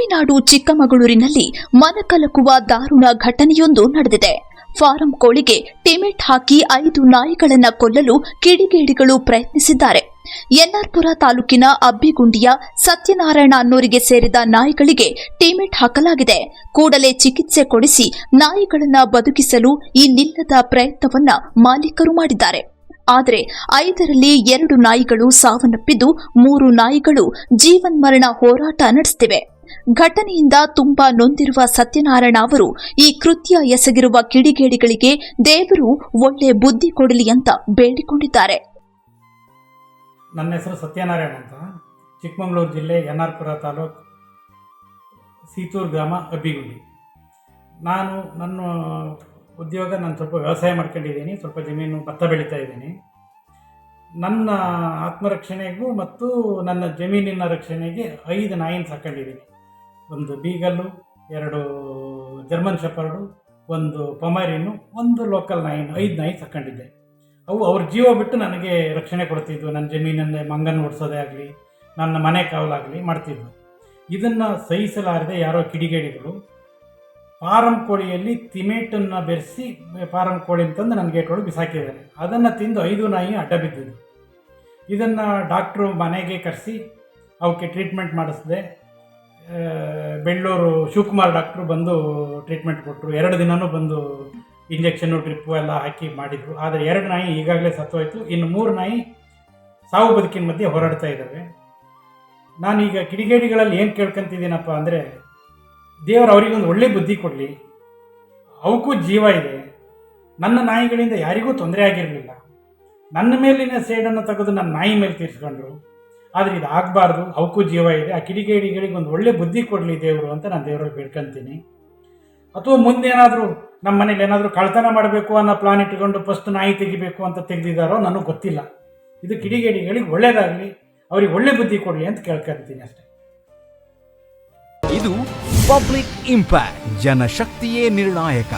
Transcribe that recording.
ಮಲೆನಾಡು ಚಿಕ್ಕಮಗಳೂರಿನಲ್ಲಿ ಮನಕಲಕುವ ದಾರುಣ ಘಟನೆಯೊಂದು ನಡೆದಿದೆ. ಫಾರಂ ಕೋಳಿಗೆ ಟಿಮೆಟ್ ಹಾಕಿ ಐದು ನಾಯಿಗಳನ್ನ ಕೊಲ್ಲಲು ಕಿಡಿಗೇಡಿಗಳು ಪ್ರಯತ್ನಿಸಿದ್ದಾರೆ. ಎನ್ಆರ್ಪುರ ತಾಲೂಕಿನ ಅಬ್ಬಿಗುಂಡಿಯ ಸತ್ಯನಾರಾಯಣ ಅನ್ನೋರಿಗೆ ಸೇರಿದ ನಾಯಿಗಳಿಗೆ ಟಿಮೆಟ್ ಹಾಕಲಾಗಿದೆ. ಕೂಡಲೇ ಚಿಕಿತ್ಸೆ ಕೊಡಿಸಿ ನಾಯಿಗಳನ್ನ ಬದುಕಿಸಲು ಈ ನಿಲ್ಲದ ಪ್ರಯತ್ನವನ್ನ ಮಾಲೀಕರು ಮಾಡಿದ್ದಾರೆ. ಆದರೆ ಐದರಲ್ಲಿ ಎರಡು ನಾಯಿಗಳು ಸಾವನ್ನಪ್ಪಿದ್ದು ಮೂರು ನಾಯಿಗಳು ಜೀವನ್ಮರಣ ಹೋರಾಟ ನಡೆಸುತ್ತಿವೆ ಘಟನೆಯಿಂದ ತುಂಬಾ ನೊಂದಿರುವ ಸತ್ಯನಾರಾಯಣ ಅವರು ಈ ಕೃತ್ಯ ಎಸಗಿರುವ ಕಿಡಿಗೇಡಿಗಳಿಗೆ ದೇವರು ಒಳ್ಳೆ ಬುದ್ಧಿ ಕೊಡಲಿ ಅಂತ ಬೇಡಿಕೊಂಡಿದ್ದಾರೆ. ನನ್ನ ಹೆಸರು ಸತ್ಯನಾರಾಯಣ ಅಂತ. ಚಿಕ್ಕಮಗಳೂರು ಜಿಲ್ಲೆ ಎನ್ ಆರ್ ಪುರ ತಾಲೂಕು ಸೀತೂರು ಗ್ರಾಮ ಅಬ್ಬಿಗುಂಡಿ. ನಾನು ನನ್ನ ಉದ್ಯೋಗ ನಾನು ಸ್ವಲ್ಪ ವ್ಯವಸಾಯ ಮಾಡ್ಕೊಂಡಿದ್ದೀನಿ, ಸ್ವಲ್ಪ ಜಮೀನು ಭತ್ತ ಬೆಳೀತಾ ಇದ್ದೀನಿ. ನನ್ನ ಆತ್ಮರಕ್ಷಣೆಗೂ ಮತ್ತು ನನ್ನ ಜಮೀನಿನ ರಕ್ಷಣೆಗೆ ಐದು ನಾಯಿನ ಸಾಕೊಂಡಿದ್ದೀನಿ. ಒಂದು ಬೀಗಲ್ಲು, ಎರಡು ಜರ್ಮನ್ ಶೆಪರ್ಡು, ಒಂದು ಪಮಾರಿನು ಒಂದು ಲೋಕಲ್ ನಾಯಿ ಐದು ನಾಯಿ ತಕ್ಕೊಂಡಿದ್ದೆ. ಅವು ಅವ್ರ ಜೀವ ಬಿಟ್ಟು ನನಗೆ ರಕ್ಷಣೆ ಕೊಡ್ತಿದ್ವು. ನನ್ನ ಜಮೀನನ್ನೇ ಮಂಗನ ಓಡಿಸೋದೇ ಆಗಲಿ, ನನ್ನ ಮನೆ ಕಾವಲಾಗಲಿ ಮಾಡ್ತಿದ್ವು. ಇದನ್ನು ಸಹಿಸಲಾರದೆ ಯಾರೋ ಕಿಡಿಗೇಡಿಗಳು ಫಾರಂ ಕೋಳಿಯಲ್ಲಿ ತಿಮೇಟನ್ನು ಬೆರೆಸಿ ಫಾರಂ ಕೋಳಿ ಅಂತಂದು ನನ್ನ ಗೇಟ್ ಒಳಗೆ ಬಿಸಾಕಿದ್ದಾರೆ. ಅದನ್ನು ತಿಂದು ಐದು ನಾಯಿ ಅಡ್ಡ ಬಿದ್ದಿದ್ದು. ಇದನ್ನು ಡಾಕ್ಟ್ರು ಮನೆಗೆ ಕರೆಸಿ ಅವಕ್ಕೆ ಟ್ರೀಟ್ಮೆಂಟ್ ಮಾಡಿಸಿದೆ. ಬೆಳ್ಳೂರು ಶಿವಕುಮಾರ್ ಡಾಕ್ಟ್ರು ಬಂದು ಟ್ರೀಟ್ಮೆಂಟ್ ಕೊಟ್ಟರು ಎರಡು ದಿನವೂ ಬಂದು ಇಂಜೆಕ್ಷನ್ನು ಡ್ರಿಪ್ಪು ಎಲ್ಲ ಹಾಕಿ ಮಾಡಿದರು. ಆದರೆ ಎರಡು ನಾಯಿ ಈಗಾಗಲೇ ಸತ್ತೋಯ್ತು. ಇನ್ನು ಮೂರು ನಾಯಿ ಸಾವು ಬದುಕಿನ ಮಧ್ಯೆ ಹೋರಾಡ್ತಾ ಇದ್ದಾವೆ ನಾನೀಗ ಕಿಡಿಗೇಡಿಗಳಲ್ಲಿ ಏನು ಕೇಳ್ಕೊಂತಿದ್ದೀನಪ್ಪ ಅಂದರೆ, ದೇವರು ಅವರಿಗೊಂದು ಒಳ್ಳೆ ಬುದ್ಧಿ ಕೊಡಲಿ. ಅವಕ್ಕೂ ಜೀವ ಇದೆ. ನನ್ನ ನಾಯಿಗಳಿಂದ ಯಾರಿಗೂ ತೊಂದರೆ ಆಗಿರಲಿಲ್ಲ. ನನ್ನ ಮೇಲಿನ ಸೇಡನ್ನು ತೆಗೆದು ನನ್ನ ನಾಯಿ ಮೇಲೆ ತೀರಿಸ್ಕೊಂಡ್ರು. ಆದರೆ ಇದು ಆಗಬಾರ್ದು, ಅವಕ್ಕೂ ಜೀವ ಇದೆ. ಆ ಕಿಡಿಗೇಡಿಗಳಿಗೆ ಒಂದು ಒಳ್ಳೆ ಬುದ್ಧಿ ಕೊಡಲಿ ದೇವರು ಅಂತ ನಾನು ದೇವರಲ್ಲಿ ಬೇಡ್ಕೊಂತೀನಿ. ಅಥವಾ ಮುಂದೇನಾದರೂ ನಮ್ಮ ಮನೇಲಿ ಏನಾದರೂ ಕಳ್ತನ ಮಾಡಬೇಕು ಅನ್ನೋ ಪ್ಲಾನ್ ಇಟ್ಕೊಂಡು ಫಸ್ಟ್ ನಾಯಿ ತೆಗಿಬೇಕು ಅಂತ ತೆಗೆದಿದ್ದಾರೋ ನನಗೆ ಗೊತ್ತಿಲ್ಲ. ಇದು ಕಿಡಿಗೇಡಿಗಳಿಗೆ ಒಳ್ಳೇದಾಗಲಿ, ಅವ್ರಿಗೆ ಒಳ್ಳೆ ಬುದ್ಧಿ ಕೊಡಲಿ ಅಂತ ಕೇಳ್ಕೊಂತೀನಿ ಅಷ್ಟೇ. ಇದು ಪಬ್ಲಿಕ್ ಇಂಪ್ಯಾಕ್ಟ್, ಜನಶಕ್ತಿಯೇ ನಿರ್ಣಾಯಕ.